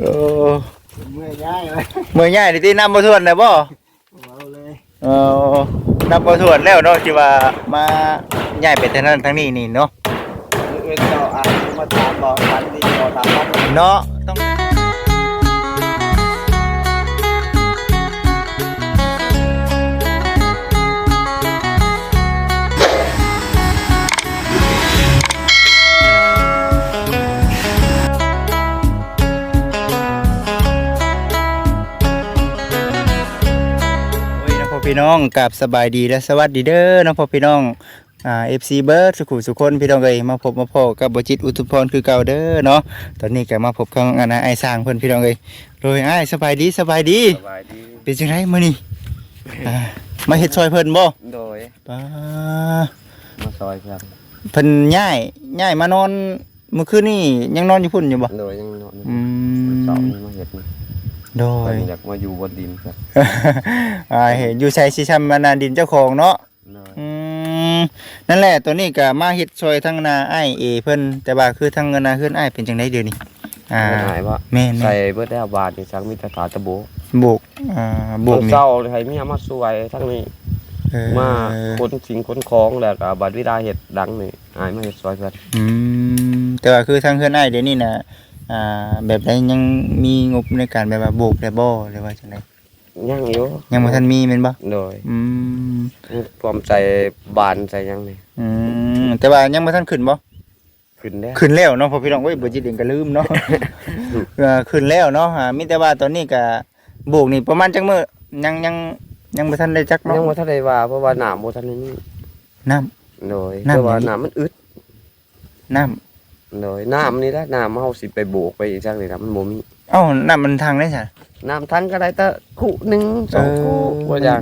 โอ้เมื่อยง่ายเลยเมื่อง่ายนี่ที่นำบ่ทวนได้บ่เอาเลยเออนำบ่ทวนแล้วเนาะที่ว่ามาย้ายไปทางนั้นทางนี้นี่เนาะเอ็นเจ้าอ่านมาถามบอกทันดีบอกตามรับเนาะต้อง พ่อพี่น้องกับสบายดีและสวัสดีเด้อน้องพ่อพี่น้องอ่า FC เบิร์ดสุขุสุคนพี่น้องเอ้ยมาพบมาพบกับบจิตอุทุพรคือเก่าเด้อเนาะตอนนี้ก็มาพบกับอันนะไอ้สร้างเพิ่นพี่น้องเอ้ยโดยอ้ายสบายดีสบายดี สบายดี เป็นจังไดมื้อนี้อ่ามาเฮ็ดซอยเพิ่นบ่โดยป้ามาซอยครับเพิ่นย้ายย้ายมานอนเมื่อคืนนี้ยังนอนอยู่พุ่นอยู่บ่โดยยังนอนอืเสาร์มนี้มาเห็ดนี่ โดยอยากมาอยู่บนดินครับอ่าเห็นอยู่ใช้สิชำมานาดินเจ้าของเนาะโดยอืมนั่นแหละตัวนี้ก็มาเฮ็ดซอยทั้งนาไอ้ายเอเพิ่นแต่ว่าคือทั้งเงินนาเฮือนอ้ายเป็นจังไดเดี๋ยวนี้อ่า หายว่าแม่นใส่เบิดแล้วบาทนี่สักมีแต่ขาตะโบๆโบกอ่าโบกนี่เศร้าเลยให้เมียมาสวยทั้งนี้ เออมาคนสิ่งคนของแล้วก็บัดวิดาเห็ดดังนี่อายมาเห็ดซอยเพิ่นอืมแต่ว่าคือทั้งเฮือนอ้ายเดี๋ยวนี้น่ะ อ่าแบบใดยังมีงบในการแบบว่าโบกได้บ่หรือว่าจังไดยังอยู่ยังบ่ทันมีแม่นบ่โดยอืมพร้อมใจบานใจยังนี่อืมแต่ว่ายังบ่ทันขึ้นบ่ขึ้นแล้วขึ้นแล้วเนาะพอพี่น้องเว้ยบ่จิตเองก็ลืมเนาะเออขึ้นแล้วเนาะอ่ามีแต่ว่าตอนนี้ก็โบกนี่ประมาณจักมื้อยังยังยังบ่ทันได้จักเนาะยังบ่ทันได้ว่าเพราะว่าน้ำบ่ทันได้มีน้ำโดยน้ำเพราะว่าไหนน้ำมันอึดน้ำ โดยน้ำนี่แหละน้ำเฮาสิไปโบกไปอีกจังนี่นะมันบ่มีเอ้าน้ำมันทางได้จ้ะ น้ำทันก็ได้แต่คู่หนึ่งสองเออคู่บ่อย่าง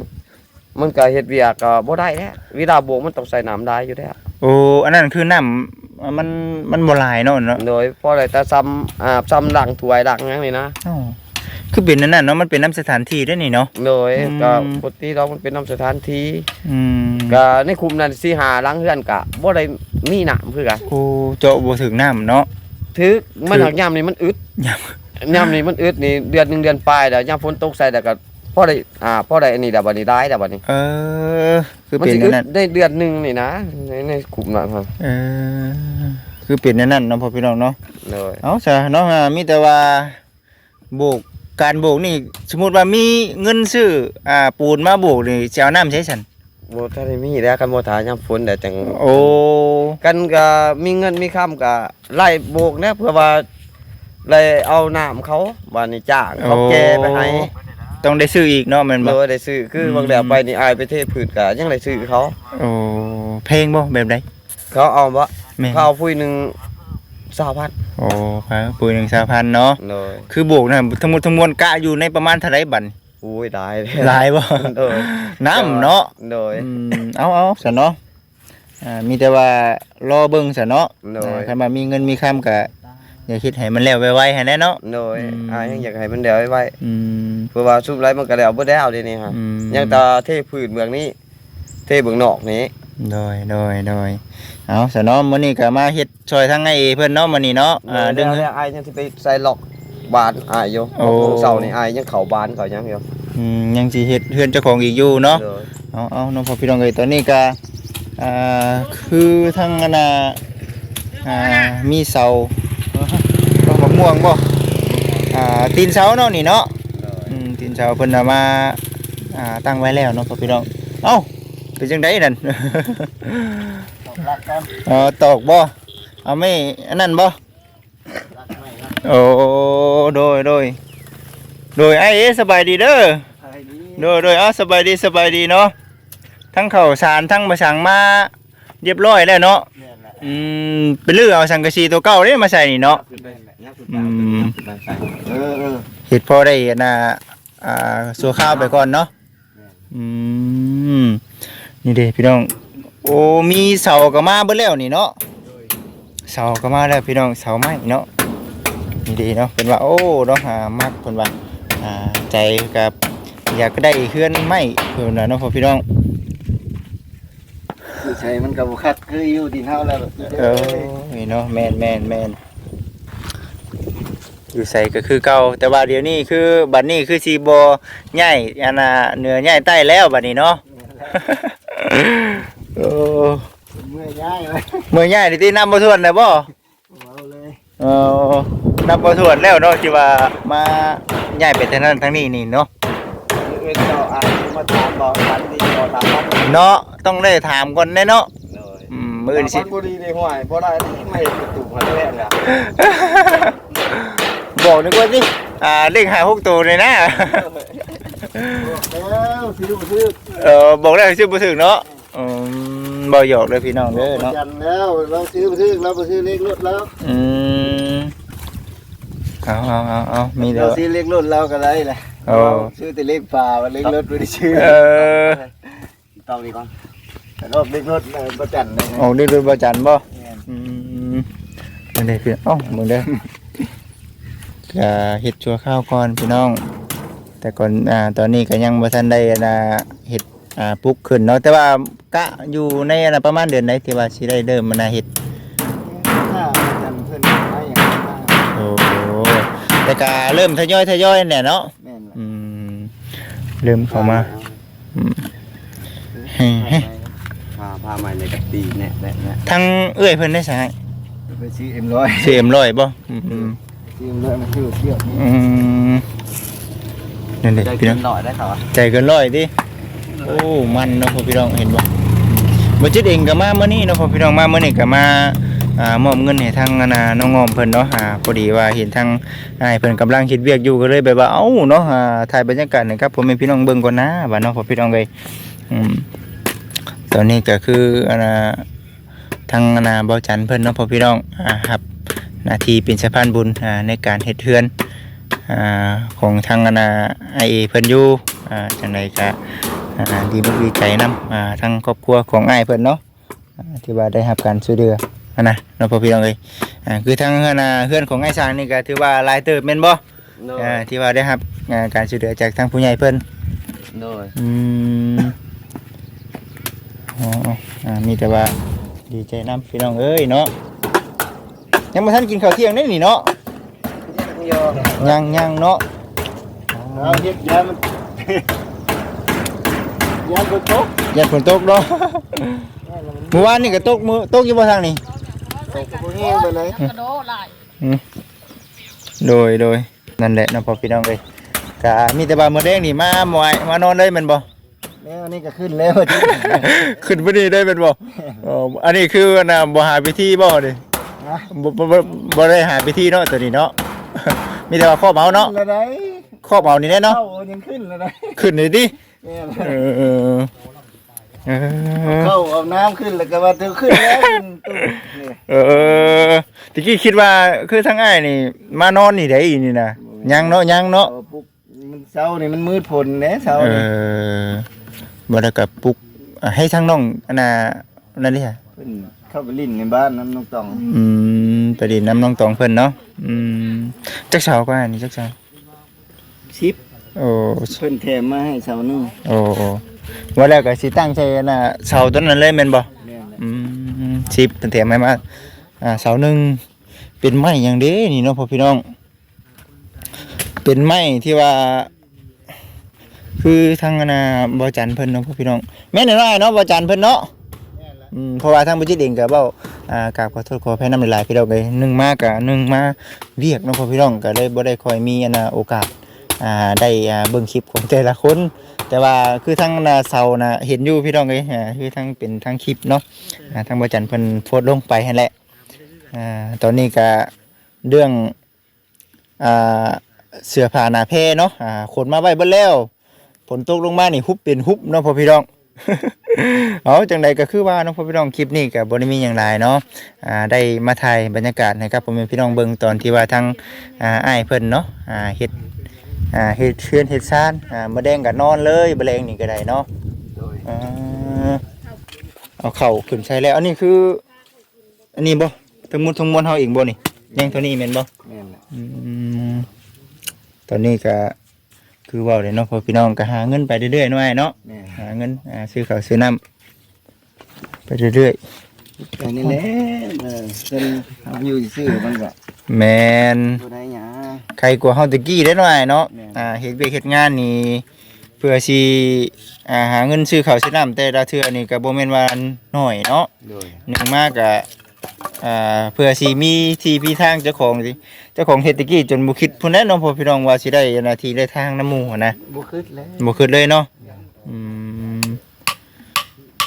มันก็เฮ็ดเวียกก็บ่ได้แล้วเวลาโบกมันต้องใส่น้ำได้อยู่แล้วโอ้อันนั้นคือน้ำอ่ามันมันบ่หลายเนาะเนาะโดยพอได้แต่ซ้ำอาบซ้ำล้างถ้วยล้างหยังนี่นะ เอ้า คือเป็นนั่นน่ะเนาะมันเป็นน้ำสถานที่ได้นี่เนาะโดยอืม ก็ปกติเรามันเป็นน้ำสถานที่อืมก็ในคุมนั้นสิหาล้างเฮือนก็บ่ได้มีน้ำคือกันโอ้เจาะบ่ถึงน้ำเนาะ ถึกมันถึกหักยามนี่มันอึดยาม ยามนี่มันอึดนี่เดือนหนึงเดือนปลายแล้วยามฝนตกใส่แล้วก็พอได้อ่าพอได้อันนี้แล้วบัดนี้ได้แล้วบัดนี้เออ คือมันเป็นสิอึนั่ดนนั่นได้เดือนหนึงนี่นะในในคุมนั้นครับเออคือเป็นนั่นนั่นเนาะพ่อพี่น้องเนาะโดยเอาซะเนาะอ่ามีแต่ว่าโบก การโบกนี่สมมุติว่ามีเงินซื้ออ่าปูนมาโบกนี่สิเอาน้ำใช้ฉันบ่ทันได้มีแล้วกันบ่ทายามฝนแต่จังโอ้กันก็มีเงินมีคำก็ไล่โบกนะเพื่อว่าไล่เอาน้ำเขาบ้านนี้จ้างเขาแก่ไปให้ต้องได้ซื้ออีกเนาะแม่นบ่โดยได้ซื้อคือมบางแล้วไปนี่อายไปเทพืชก็ยังได้ซื้อเขาโอ้เพลงบ่แบบใดเขาเอาบ่แม่นเขาเอาผู้หนึง 20,000โอ้ครับปุยหนึ่งสามพันเนาะโดยคือโบกนะทั้งหมดทั้งมวลกะอยู่ในประมาณเท่าไรบันอุ้ยได้เลยหลายบ่โดยน้ำเนาะโดยอืมเอาเอาซะเนาะอ่ามีแต่ว่ารอเบิ่งซะเนาะโดยอ่าคันว่ามีเงินมีคำก็อย่าคิดให้มันแล้วไวๆให้แน่เนาะโดยอืมอายยังอยากให้มันเดี๋ยวไว้อืมเพื่อว่าซุบไรมันก็แล้วบ่ได้เอาเดี๋ยวนี้ครับอืมยังแตาเทพืชเมืองนี้ เทเมืองนอกนี้ โดยโดยโดยเอาซะเนาะมื้อนี้ก็มาเฮ็ดช่วยทั้งไอ้เพิ่นเนาะมื้อนี้เนาะอ่าดึเดี๋ยง วเนี่ยอายยังที่ไปใส่ล็อกบานอายอยู่โอ้ของเสานี่อายยังเขาบานเขายังอยู่อืมยังสิเฮ็ดเฮือนเจ้าของอีกอยู่เนาะโดยเอาเอาน้องพ่อพี่น้องเอ้ยตอนนี้ก็อ่าคือทั้งอันน่ะอ่ามีเสาต้นมะม่วงบ่อ่าตีนเสาเนาะนี่เนาะอืมตีนเสาเพิ่นเอามาอ่าตั้งไว้แล้วเนาะพ่อพี่น้องเอ้า เป็นจังไดนั่นรักกันเออตอกบ่ เอาไม่อันนั้นบ่รักไม่รักโอ้โดยโดยโดยไอ้เอ๋สบายดีเด้อใครดีโดยโดยเอาสบายดีสบายดีเนาะ ทั้งข้าวสารทั้งมาสั่งมาเรียบร้อยแล้วเนาะ เนี่ยแหละอืมไปลือเอาสังกะสีตัวเก่าเด้มาใส่นี่เนาะ ขึ้นไปแหละเนี่ยขึ้นอืมขึ้นไปใส่เออเออเฮ็ดพอได้อันน่ะอ่าสัวข้าวไปก่อนเนาะ อืม นี่เด้พี่น้อง โอ้มีเสาก็มาเบิดแล้วนี่เนาะเสาก็มาแล้วพี่น้องเสาไม้เนาะนี่เดีเนาะเป็นว่าโอ้เนาะหามักเพิ่นว่าอ่าใจกับอยากได้เฮือนไม้เพิ่นน่ะเนาะพ่อพี่น้องคือใช้มันกับคัดคืออยู่ดินเฮาแล้วเออนี่เนาะแม่นแม่นแม่นอยู่ใส่ก็คือเก่าแต่ว่าเดี๋ยวนี้คือบัดนี้คือสิบ่ใหญ่อันน่ะเหนือใหญ่ใต้แล้วบัดนี้เนาะ โอ้เมื่อยง่ายเลยเมื่อใหญ่นี่ตินำบ่ทวนได้บ่เอาเลยเออนำบ่ทวนแล้วเนาะที่ว่ามาใหญ่ไปทางนั้นทางนี้นี่เนาะเอ็นเจ้าอ่านมาถามบอกทันดีบอกตามมันเนาะต้องได้ถามก่อนแน่เนาะเลยอืมมื้อนี้สิบุรีในห้วยบ่ได้ไม่ประตูมาแรกเลยบอกนึกว่าสิอ่าเลขหาหกตัวเลยนะ แล้วซื้อซื้อเออบอกได้ชื่อบ่ถึงเนาะอืมบ่หยอกเลยพี่น้องเด้อเนาะจันแล้วเราซื้อซื้อเราไปซื้อเลขรถแล้วอืมเอาเอาเอาเอามีเด้เราอ ซื้อเลขรถเราก็ได้แหละโอ้ซื้อแต่เลขป่าว่าเลขรถไม่ได้ซื้อเออต่อดีก่อนแต่รถเลขรถประจันเลยโอ้นี่เป็นบ่จันบ่อืมมึงได้พี่เอ้ามึงเด้อ ก็เฮ็ดชั่วข้าวก่อนพี่น้อง แต่ก่อนอ่าตอนนี้ก็ยังบ่ทันได้นะเฮ็ดอ่าปลุกขึ้นเนาะแต่ว่ากะอยู่ในอันน่ะประมาณเดือนใดที่ว่าสิได้เริ่มมานะเฮ็ดถ้าจันเพื่อนไม่อย่างนั้นโอ้แต่ก็เริ่มทยอยทยอยเนี่ยเนาะแม่นอืมเริ่มเข้ามาอืมพาพามาในกะตีเนี่ยเนี่ยเนี่ยทั้งเอื้อยเพิ่นได้ใช่ไปซื้อเอ็มร้อยเสียมร้อยบ่อืมอืมซื้อเอ็มร้อยมาซื้อเที่ยวอืม นั่นเด็ได้พี่กิน้อนงหน่อยได้ค่ะใจเกินร้อยดิโอ้ มันเนาะพ่อพี่น้องเห็นบ่บ่จิตเองก็มามื้อนี้เนาะพ่อพี่น้องมามื้อนี้ก็มาอ่ามอบเงินให้ทางนาน้องงอมเพิ่นเนาะอ่าพอดีว่าเห็นทางอ้ายเพิ่นกำลังเฮ็ดเวียกอยู่ก็เลยแบบว่าเอ้าเนาะอ่าถ่ายบรรยากาศหนะครับผมให้พี่น้องเบิ่งก่อนนะว่าเนาะพ่อพี่น้องเอ้ยอืมตอนนี้ก็คืออันน่ะทางอันน่ะเบาจันเพิ่นเนาะพ่อพี่น้องอ่าครับหน้าที่เป็นสะพานบุญอ่าในการเฮ็ดเฮือนอ่า ของทางอนาไอเพิ่นอยู่อ่าจังไดก็อ่าดีมุกดีใจนำอ่าทางครอบครัวของอ้ายเพิ่นเนาะอ่าที่ว่าได้รับการช่วยเหลืออันนะเนาะพ่อพี่น้องเอ้ยอ่าคือทางอนาเพื่อนของไอ้สร้างนี่ก็ถือว่าหลายเติบแม่นบ่อ่าที่ว่าได้รับอ่าการช่วยเหลือจากทางผู้ใหญ่เพิ่นโดยอืมอ๋ออ่ามีแต่ว่าดีใจนำพี่น้องเอ้ยเนาะยังบ่ทันกินข้าวเที่ยงได้นี่เนาะ โยยังยังเนาะเอาเฮ็ดยามันยาบ่ตกอย่าฝนตกเนาะเมื่อวานนี่ก็ตกมือตกอยู่บ่ทางนี้ตกบ่แห้งไปไหนกระโดดไหลายโดยโดยนั่นแหละเนาะพ่อพี่น้องเอ้ยก็มีแต่ว่ามื้อแดงนี่มาหมวยมานอนได้แม่นบ่แล้วนี่ก็ขึ้นแล้วที่ขึ้นบ่นี่ได้แม่นบ่อ๋ออันนี้คืออันน่ะบ่หาพิธีบ่เด้ฮะบ่บ่บ่บ่ได้หาพิธีเนาะตัวนี้เนาะ มีแต่ว่าครอบเอาเนาะแล้วไหนครอบเอานี่แน่เนาะเข้ายังขึ้นแล้วไหนขึ้นนี่ดิแม่นเออเออเออเข้าเอาน้ำขึ้นแล้วก็ว่าเธอขึ้นแล้วขึ้นตู้นี่เออตะกี้คิดว่าคือทั้งอ้ายนี่ มานอนนี่ได้อีนี่นะยังเนาะยังเนาะเอาปุ๊บมันเช้านี่มันมืดฝนแหน่เช้าเอนี่อบ่ได้กับปลุกอะให้ทั้งน้องอันน่ะนั่นดิฮะขึ้นเข้าไปลิ้นในบ้านน้ำน้องตอง อืมไปดินน้ำน้องตองเพิ่นเนาะ อืมจักเช้าก็อันนี้จักเช้าชิปโอ้เพิ่นแถมมาให้เช้านึงโอ้โอ้ว่าแล้วก็สิตั้งใจอันน่ะเสาต้นนั้นเลยแม่นบ่แม่นแหละอืมสิบเพิ่นแถมให้มาอ่าเสาหนึงเป็นไม้หยังเด้นี่เนาะพ่อพี่น้อง เป็นไม้ที่ว่า คือทางอันน่ะบ่จันเพิ่นเนาะพ่อพี่น้องแม่นน้อยๆเนาะบ่จันเพิ่นเนาะอืมเพราะว่าทางบุจิตเองก็เว้า อ่ากราบขอโทษขออภัยนำหลายๆพี่น้องเลยหนึ่งมาก็หนึ่งมาเรียกเนาะพ่อพี่น้องก็เลยบ่ได้คอยมีอันน่ะโอกาสอ่าได้อ่าเบิ่งคลิปของแต่ละคน แต่ว่าคือทางน่ะเสาน่ะเห็นอยู่พี่น้องเอ้ยอ่าคือทางเป็นทางคลิปเนาะอ่าทางบ่จันเพิ่นโพสต์ลงไปหั่นแหละอ่าตอนนี้ก็เรื่องอ่าเสือผ้าหนาแพเนาะอ่าขนมาไว้เบิดแล้วฝนตกลงมานี่ฮุบเป็นฮุบเนาะพ่อพี่น้อง เอาจังใดก็คือว่าน้องพ่อพี่น้องคลิปนี้กับบริมีอย่างไรเนาะอ่าได้มาถ่ายบรรยากาศนะครับผมเป็นพี่น้องเบิ่งตอนที่ว่าทางอ่าอ้ายเพิ่นเนาะอ่าเฮ็ดอ่าเฮ็ดเชือนเฮ็ดซ่านอ่ามาแดงก็นอนเลยแมลงนี่ก็ได้เนาะโดยอ่าเอาเข่าขึ้นใช้แล้ว อันนี้คือ อันนี้บ่ทั้งหมดทั้งมวลเฮาเองบ่นี่ยังเท่านี้แม่นบ่แม่นแหละอืมตอนนี้ก็ คือเว่าเลยเนาะพอพี่น้องก็หาเงินไปเรื่อยๆหน่อยเนาะแม่นหาเงินอ่าซื้อข้าวซื้อน้ำไปเรื่อยแต่นี่แหละเออเพิ่นเอาอยู่ซื่อๆมันก็ๆแมน บ่ได้หยัง ใครกลัวเฮาตะกี้ได้หน่อยเนาะ แม่น อ่าเฮ็ดเวียกเฮ็ดงานนี่เพื่อสิอ่าหาเงินซื้อข้าวซื้อน้ำแต่ละเทื่อนี่ก็บ่แม่นว่าน้อยเนาะโดยหนึ่งมากก็ อ่าเพื่อสิมีที่พี่ทางเจ้าของสิเจ้าของเฮ็ดตะกี้จนบ่คิดพุ่นแน่เนาะพ่อพี่น้องว่าสิได้หน้าที่ได้ทางน้ำหมู่หั้นนะบ่คิดแล้วบ่คิดเลยเนาะอืม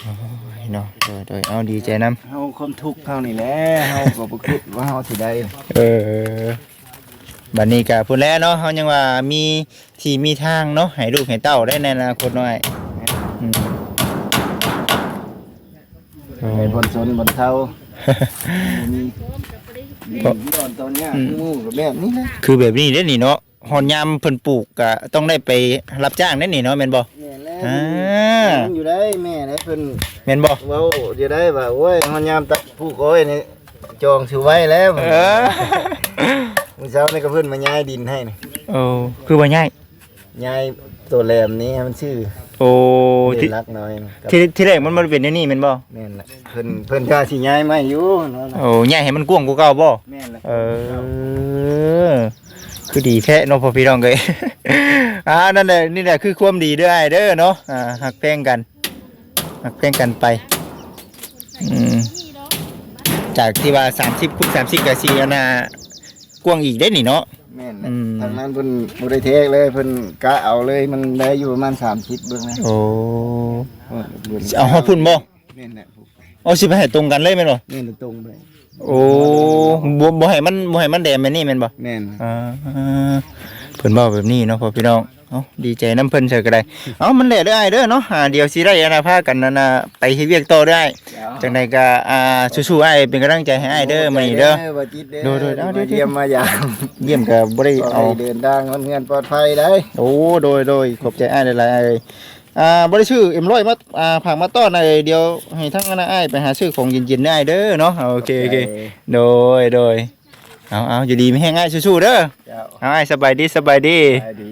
โอ้ยเนาะโดยโดยเอาดีใจนํเฮาความทุกข์เฮานี่แหละเฮาก็บ่คิดว่าเฮาสิได้เออบัดนี้ก็พุ่นแล้วเนาะเฮายังว่ามีที่มีทางเนาะให้ลูกให้เต้าได้ในอนาคตน้อยอืมโอ้ให้ยบนสนบนเทา มีมีดอนตอนเนี้ยคือหมู่ก็แบบนี้นะคือแบบนี้เด้อนี่เนาะฮอนยามเพิ่นปลูกก็ต้องได้ไปรับจ้างเด้อนี่เนาะแม่นบ่แม่แล้วอ่ามันอยู่ได้แม่ได้เพิ่นแม่นบ่เว้าอยู่ได้ว่าโอ้ยมันยามตะผู้โอ้ยนี่จองถือไว้แล้วเออมื้อเช้านี่ก็เพิ่นมาย้ายดินให้นี่โอ้คือว่าง่าย ย้ายตัวแหลมนี้ให้มันชื่อ โอ้เด่ที่นรักน้อยกับที่ที่แรกมันบ่ได้เป็นอันนี่แม่นบ่แม่นล่ะเพิ่นเพิ่นก็สิย้ายมาอยู่เนาะโอ้ง่ายให้มันกว้างกว่าเก่าบ่แม่นล่ะเออ คือดีแท้เนาะพ่อพี่น้องเอ้ย อ่านั่นแหละนี่แหละคือความดีเด้อไอ้เด้อเนาะอ่าหักแพงกันหักแพงกันไปอืมจากที่ว่า30คูณ30ก็สิอันน่ะกว้างอีกได้นี่เนาะ แม่นล่ะอืม ทางนั้นเพิ่นบ่ได้เทกเลยเพิ่นกะเอาเลยมันได้อยู่ประมาณ30เบิ่งนะโอ้บิ่งเอาฮอดพุ่นบ่แม่นล่ะเอาสิไปให้ตรงกันเลยแม่นบ่แม่นล่ะตรงไปโอ้บ่บ่ให้มันบ่ให้มันแดงแม่นนี่แม่นบ่แม่นอ่าเพิ่นบอกแบบนี้เนาะพ่อพี่น้อง เอ้าดีใจน้ำเพิ่นเถอะก็ได้เอ้ามันแหละได้เด้อเนาะอ่าเดี๋ยวสิได้อนาพากันนั่นน่ะไปเฮ็ดเวียกต่อได้จังไดก็อ่าสู้ๆอ้ายเป็นกำลังใจให้อ้ายเด้อมื้อนี้เด้อบ่จิตเด้อโดยโดยเอาเดี๋ยวมาเยี่ยมมายามเยี่ยมก็บ่ได้เอาเอาเดินทางมันเงินปลอดภัยได้โอ้โดยโดยขอบใจอ้ายหลายๆอ้ายเอ้ยอ่าบ่ได้ชื่อเอ็มร้อยมาอ่าผากมาต้อนอ้ายเดี๋ยวให้ทั้งนั้นอ้ายไปหาซื้อของเย็นๆได้เด้อเนาะโอเคโอเคโดยโดย เอาเอาอยู่ดีมีแห้งอ้ายสู้ๆเด้อเจ้าเอาอ้ายสบายดีสบายดีไปดี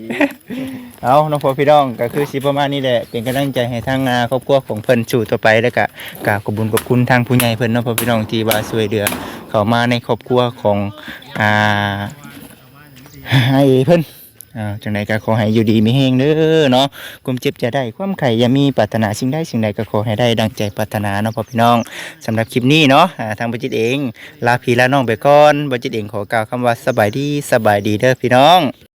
เอาน้องพ่อพี่น้องก็คือสิประมาณนี้แหละเป็นกำลังใจให้ทางอ่าครอบครัวของเพิ่นสู่ต่อไปแล้วก็กราบขอบคุญขอบคุณทางผู้ใหญ่เพิ่นเน้องพ่อพี่น้องที่ว่าช่วยเหลือเข้ามาในครอบครัวของอ่าให้เพิ่น อ่าจังใดก็ขอให้อยู่ดีมีแห้งเด้อเนาะความเจ็บจะได้ความไข่อย่ามีปรารถนาสิ่งใดสิ่งใดก็ขอให้ได้ดังใจปรารถนาเนาะพ่อพี่น้องสำหรับคลิปนี้เนาะอ่าทางบัจิตเองลาพี่ลาน้องไปก่อนบัจิตเองขอกล่าวคำว่าสบายดีสบายดีเด้อพี่น้อง